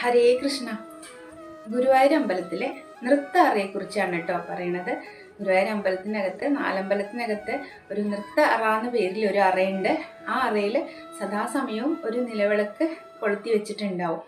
ഹരേ കൃഷ്ണ. ഗുരുവായൂർ അമ്പലത്തിലെ നൃത്ത അറയെക്കുറിച്ചാണ് കേട്ടോ പറയണത്. ഗുരുവായൂർ അമ്പലത്തിനകത്ത് നാലമ്പലത്തിനകത്ത് ഒരു നൃത്ത അറ എന്ന പേരിൽ ഒരു അറയുണ്ട്. ആ അറയിൽ സദാസമയവും ഒരു നിലവിളക്ക് കൊളുത്തി വെച്ചിട്ടുണ്ടാവും.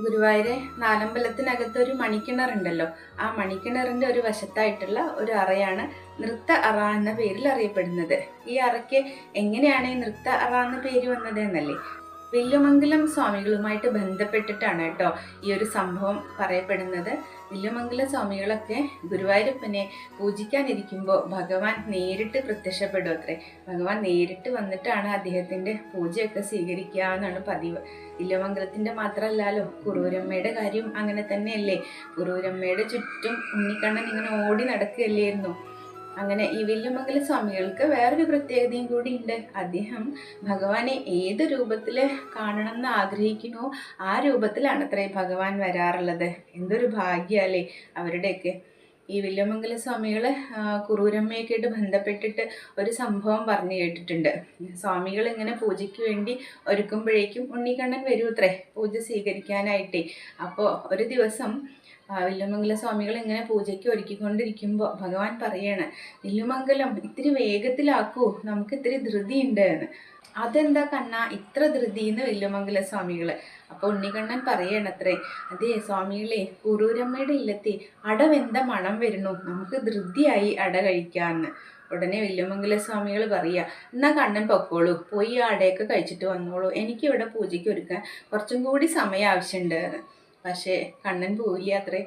ഗുരുവായൂരെ നാലമ്പലത്തിനകത്ത് ഒരു മണിക്കിണറുണ്ടല്ലോ. ആ മണിക്കിണറിന്റെ ഒരു വശത്തായിട്ടുള്ള ഒരു അറയാണ് നൃത്ത അറ എന്ന പേരിൽ അറിയപ്പെടുന്നത്. ഈ അറയ്ക്ക് എങ്ങനെയാണ് ഈ നൃത്ത അറ എന്ന പേര് വന്നത് എന്നല്ലേ? വില്ലുമംഗലം സ്വാമികളുമായിട്ട് ബന്ധപ്പെട്ടിട്ടാണ് കേട്ടോ ഈ ഒരു സംഭവം പറയപ്പെടുന്നത്. വില്ലുമംഗല സ്വാമികളൊക്കെ ഗുരുവായൂരപ്പനെ പൂജിക്കാനിരിക്കുമ്പോൾ ഭഗവാൻ നേരിട്ട് പ്രത്യക്ഷപ്പെടും അത്രേ. ഭഗവാൻ നേരിട്ട് വന്നിട്ടാണ് അദ്ദേഹത്തിന്റെ പൂജയൊക്കെ സ്വീകരിക്കുക എന്നാണ് പതിവ്. വില്ലുമംഗലത്തിന്റെ മാത്രമല്ലല്ലോ കുറൂരമ്മയുടെ കാര്യം അങ്ങനെ തന്നെയല്ലേ? കുറൂരമ്മയുടെ ചുറ്റും ഉണ്ണിക്കണ്ണൻ ഇങ്ങനെ ഓടി നടക്കുകയല്ലായിരുന്നു അങ്ങനെ ഈ വില്ലുമംഗല സ്വാമികൾക്ക് വേറൊരു പ്രത്യേകതയും കൂടി ഉണ്ട്. അദ്ദേഹം ഭഗവാനെ ഏത് രൂപത്തിൽ കാണണം എന്ന് ആഗ്രഹിക്കുന്നു ആ രൂപത്തിലാണ് അത്രേ ഭഗവാൻ വരാറുള്ളത്. എന്തൊരു ഭാഗ്യമല്ലേ അവരുടെയൊക്കെ. ഈ വില്യമംഗല സ്വാമികൾ കുറൂരമ്മയൊക്കെയായിട്ട് ബന്ധപ്പെട്ടിട്ട് ഒരു സംഭവം പറഞ്ഞു കേട്ടിട്ടുണ്ട്. സ്വാമികൾ ഇങ്ങനെ പൂജയ്ക്ക് വേണ്ടി ഒരുക്കുമ്പോഴേക്കും ഉണ്ണിക്കണ്ണൻ വരൂ അത്രേ പൂജ സ്വീകരിക്കാനായിട്ടേ. അപ്പോൾ ഒരു ദിവസം വില്ലുമംഗല സ്വാമികൾ ഇങ്ങനെ പൂജയ്ക്ക് ഒരുക്കിക്കൊണ്ടിരിക്കുമ്പോൾ ഭഗവാൻ പറയാണ് വില്ലുമംഗലം ഇത്തിരി വേഗത്തിലാക്കൂ നമുക്ക് ഇത്തിരി ധൃതി ഉണ്ട് എന്ന്. അതെന്താ കണ്ണ? ഇത്ര ധൃതിന്ന് വില്ലുമംഗല സ്വാമികൾ അപ്പോൾ ഉണ്ണിക്കണ്ണൻ പറയണത്രേ അതേ സ്വാമികളെ കുറൂരമ്മയുടെ ഇല്ലത്തിൽ അടവെന്ത മണം വരുന്നു? നമുക്ക് ധൃതിയായി അട കഴിക്കാമെന്ന് ഉടനെ വില്ലുമംഗല സ്വാമികൾ പറയുക എന്നാ കണ്ണൻ പൊക്കോളൂ പോയി ആ അടയൊക്കെ കഴിച്ചിട്ട് വന്നോളൂ. എനിക്കിവിടെ പൂജയ്ക്ക് ഒരുക്കാൻ കുറച്ചും കൂടി സമയം ആവശ്യമുണ്ട് പക്ഷേ കണ്ണൻ പോയില്ല അത്രേ.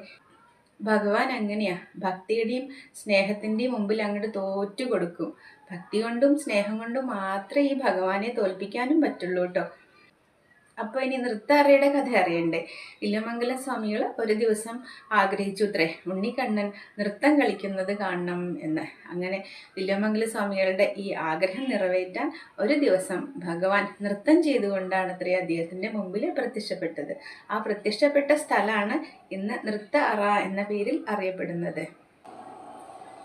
ഭഗവാൻ അങ്ങനെയാ. ഭക്തിയുടെയും സ്നേഹത്തിന്റെയും മുമ്പിൽ അങ്ങോട്ട് തോറ്റു കൊടുക്കും ഭക്തി കൊണ്ടും സ്നേഹം കൊണ്ടും മാത്രമേ ഈ ഭഗവാനെ തോൽപ്പിക്കാനും പറ്റുള്ളൂ കേട്ടോ. അപ്പോൾ ഇനി നൃത്ത അറയുടെ കഥ അറിയണ്ടേ? ഇല്ലമംഗല സ്വാമികൾ ഒരു ദിവസം ആഗ്രഹിച്ചു അത്രേ ഉണ്ണിക്കണ്ണൻ നൃത്തം കളിക്കുന്നത് കാണണം എന്ന്. അങ്ങനെ ഇല്ലമംഗല സ്വാമികളുടെ ഈ ആഗ്രഹം നിറവേറ്റാൻ ഒരു ദിവസം ഭഗവാൻ നൃത്തം ചെയ്തുകൊണ്ടാണ് അത്രേ അദ്ദേഹത്തിന്റെ മുമ്പിൽ പ്രത്യക്ഷപ്പെട്ടത്. ആ പ്രത്യക്ഷപ്പെട്ട സ്ഥലമാണ് ഇന്ന് നൃത്ത അറ എന്ന പേരിൽ അറിയപ്പെടുന്നത്.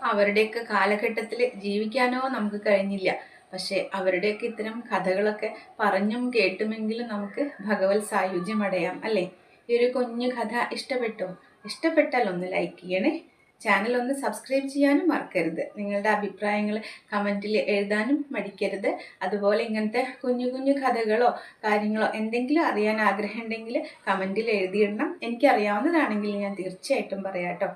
അവരുടെയൊക്കെ കാലഘട്ടത്തിൽ ജീവിക്കാനോ നമുക്ക് കഴിഞ്ഞില്ല. പക്ഷെ അവരുടെയൊക്കെ ഇത്തരം കഥകളൊക്കെ പറഞ്ഞും കേട്ടുമെങ്കിലും നമുക്ക് ഭഗവത് സായുജ്യം അടയാം അല്ലേ? ഈ ഒരു കുഞ്ഞു കഥ ഇഷ്ടപ്പെട്ടോ? ഇഷ്ടപ്പെട്ടാൽ ഒന്ന് ലൈക്ക് ചെയ്യണേ. ചാനൽ ഒന്ന് സബ്സ്ക്രൈബ് ചെയ്യാനും മറക്കരുത്. നിങ്ങളുടെ അഭിപ്രായങ്ങൾ കമന്റിൽ എഴുതാനും മടിക്കരുത്. അതുപോലെ ഇങ്ങനത്തെ കുഞ്ഞു കുഞ്ഞു കഥകളോ കാര്യങ്ങളോ എന്തെങ്കിലും അറിയാൻ ആഗ്രഹമുണ്ടെങ്കിൽ കമന്റിൽ എഴുതിയിടണം. എനിക്കറിയാവുന്നതാണെങ്കിൽ ഞാൻ തീർച്ചയായിട്ടും പറയാം കേട്ടോ.